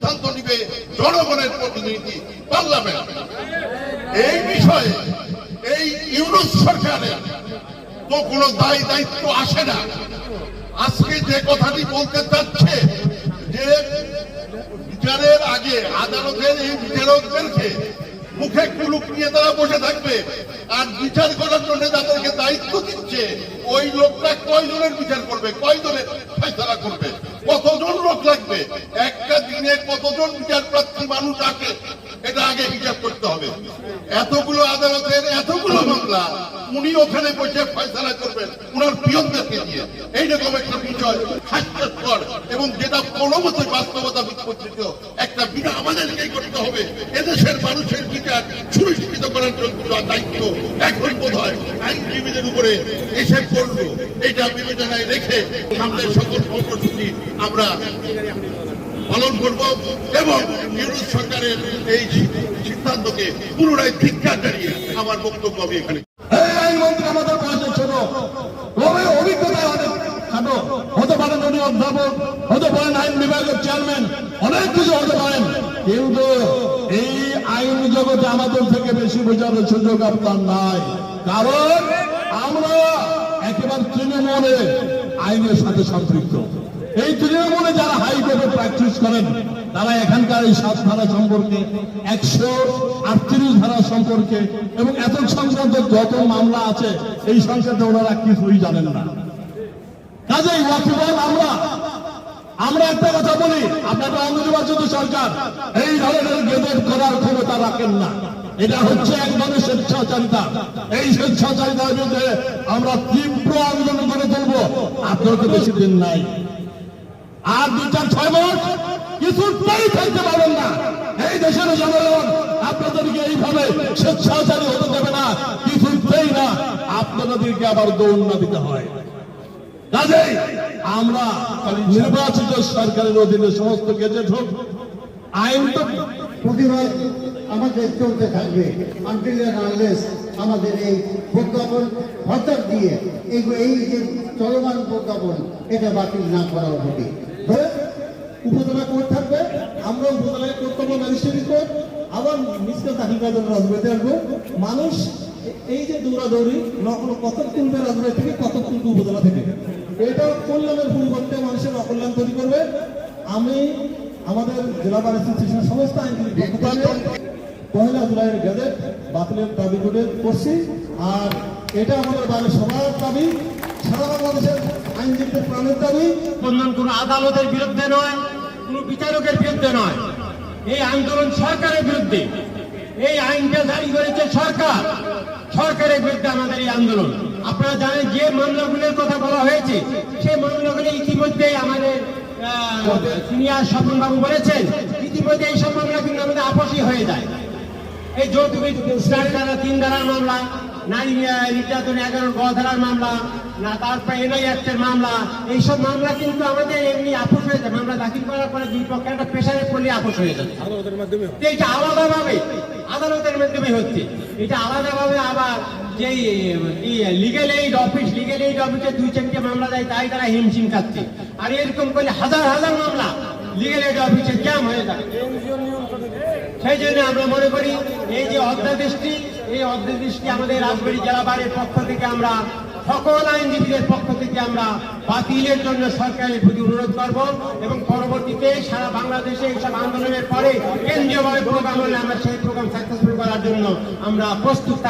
সিদ্ধান্ত নিবে জনগণের প্রতিনিধি, পার্লামেন্ট। এই বিষয়ে এই ইউনুস সরকারের তো কোনো দায় দায়িত্ব আসে না। আজকে যে কথাটি বলতে চাচ্ছে, যে বিচারের আগে আদালতের এই বিচারকদেরকে মুখে কুলুক নিয়ে তারা বসে থাকবে আর বিচার করার জন্য যাদেরকে দায়িত্ব দিচ্ছে, ওই লোকটা কয় কয়জনের বিচার করবে কয় কয়জনের ফেসলা করবে? কতজন লোক লাগবে? একটা দিনে কতজন বিচার প্রার্থী মানুষ আছে এটা আগে হিসাব করতে হবে। এতগুলো আদালতের উনি ওখানে বসে ফয়সালা করবেন, উনার পিয়নদেরকে দিয়ে এইরকম একটা বিষয় হাস্যস্কর এবং যেটা কোনোমতে বাস্তবতা বিপর্যিত একটা বিনা আমাদেরকেই করতে হবে। এদেশের মানুষের বিচার সুনিশ্চিত করার জন্য দায়িত্ব এখন বোধ হয় আইনজীবীদের উপরে এসে পড়ল এটা বিবেচনায় রেখে সামনের সকল কর্মসূচি আমরা পালন করব এবং ইউনুস সরকারের এই সিদ্ধান্তকে পুনরায় ধিক্ষা জানিয়ে আমার বক্তব্য আমি এখানে এই আইনমন্ত্রী আমাদের বয়সে ছোট তবে অভিজ্ঞতা অনেক খাটো হতে পারেন উনি অধ্যাপক হতে পারেন আইন বিভাগের চেয়ারম্যান অনেক কিছু হতে পারেন। কিন্তু এই আইন জগতে আমাদের থেকে বেশি বোঝার সুযোগ আপনার নাই। কারণ আমরা একেবারে তৃণমূলে আইনের সাথে সম্পৃক্ত। এই তৃণমূলে যারা হাইকোর্টে প্র্যাকটিস করেন, তারা এখানকার এই সাত ধারা সম্পর্কে, একশো আটত্রিশ ধারা সম্পর্কে এবং এত সংক্রান্ত যত মামলা আছে, এই সংক্রান্ত ওনারা কিছুই জানেন না। কাজেই ওয়াকিবল আমরা আমরা একটা কথা বলি আপনারা অনির্বাচিত সরকার। এই ধরনের গেজেট করার ক্ষমতা রাখেন না। এটা হচ্ছে এক ধরনের স্বেচ্ছাচারিতা। এই স্বেচ্ছাচারিতার বিরুদ্ধে আমরা তীব্র আন্দোলন করে তুলবো। আপনার বেশি দিন নাই। আর দু চার ছয় মাস কিছুতেই থাকতে পারবেন না। এই দেশের জনগণ আপনাদেরকে এইভাবে স্বেচ্ছাচারী হতে দেবে না। কিছুতেই না। আপনাদেরকে আবার দৌড় না দিতে হয়। কাজেই আমরা নির্বাচিত সরকারের অধীনে সমস্ত গেজেট হোক, আইন তো প্রতিবাদ আমাদের চলতে থাকবে। আমাদের এই প্রজ্ঞাপন হঠাৎ দিয়ে এই এই যে চলমান প্রজ্ঞাপন, এটা বাতিল না করা হবে। উপজেলা কোর্ট থাকবে, আমরা উপজেলায় কর্তব্য ম্যাজিস্ট্রেট কোর্ট, আবার মিসকা তাহিকার জন্য রাজনীতি মানুষ এই যে দৌড়াদৌড়ি, নকল রাজনীতি থেকে উপজেলা থেকে। এটা কল্যাণের পরিবর্তে মানুষের অকল্যাণ তৈরি করবে। আমি আমাদের জেলা বার অ্যাসোসিয়েশন সমস্ত আইনজীবী জুলাইয়ের গেজেট বাতিলের দাবি করে করছি। আর এটা আমাদের বাড়ির সবার দাবি। সারা বাংলাদেশের আইনজীবীদের প্রাণের দাবি। আন্দোলন কোন আদালতের বিরুদ্ধে নয়, কোন বিচারকের বিরুদ্ধে নয়। এই আন্দোলন সরকারের বিরুদ্ধে। এই আইনটা জারি করেছে সরকার সরকারের বিরুদ্ধে আমাদের এই আন্দোলন। আপনারা জানেন যে মামলাগুলোর কথা বলা হয়েছে সেই মামলাগুলো ইতিমধ্যে আমাদের সিনিয়র স্বপন বাবু বলেছেন ইতিমধ্যে এই সব মামলা কিন্তু আমাদের আপসই হয়ে যায়। এই যৌতুক চার ধারা তিন ধারার মামলা নারী নির্যাতন এগারো গ ধারার মামলা না তারপরে এনআই অ্যাক্টের মামলা এইসব মামলা কিন্তু আমাদের এমনি আপোষ হয়ে যায়। মামলা দাখিল করার পরে দুই পক্ষে একটা প্রেশারে পড়লে আপোষ হয়ে যাবে এটা আলাদাভাবে আদালতের মাধ্যমে হচ্ছে। এটা আলাদাভাবে আবার legal aid office legal aid অফিসে দুই চারটে মামলা দেয়, তাই তারা হিমশিম খাচ্ছে। আর এরকম করলে হাজার হাজার মামলা লিগেল এইড অফিসে জ্যাম হয়ে সেই জন্য আমরা মনে করি, এই যে অধ্যাদেশটি এই অধ্যাদেশটি আমাদের রাজবাড়ী জেলা বাড়ির পক্ষ থেকে আমরা, সকল আইনজীবীদের পক্ষ থেকে আমরা বাতিলের জন্য সরকারের প্রতি অনুরোধ করব এবং পরবর্তীতে সারা বাংলাদেশে এইসব আন্দোলনের পরে কেন্দ্রীয়ভাবে প্রোগ্রাম হলে আমরা সেই প্রোগ্রাম সাকসেসফুল করার জন্য আমরা প্রস্তুত থাকব।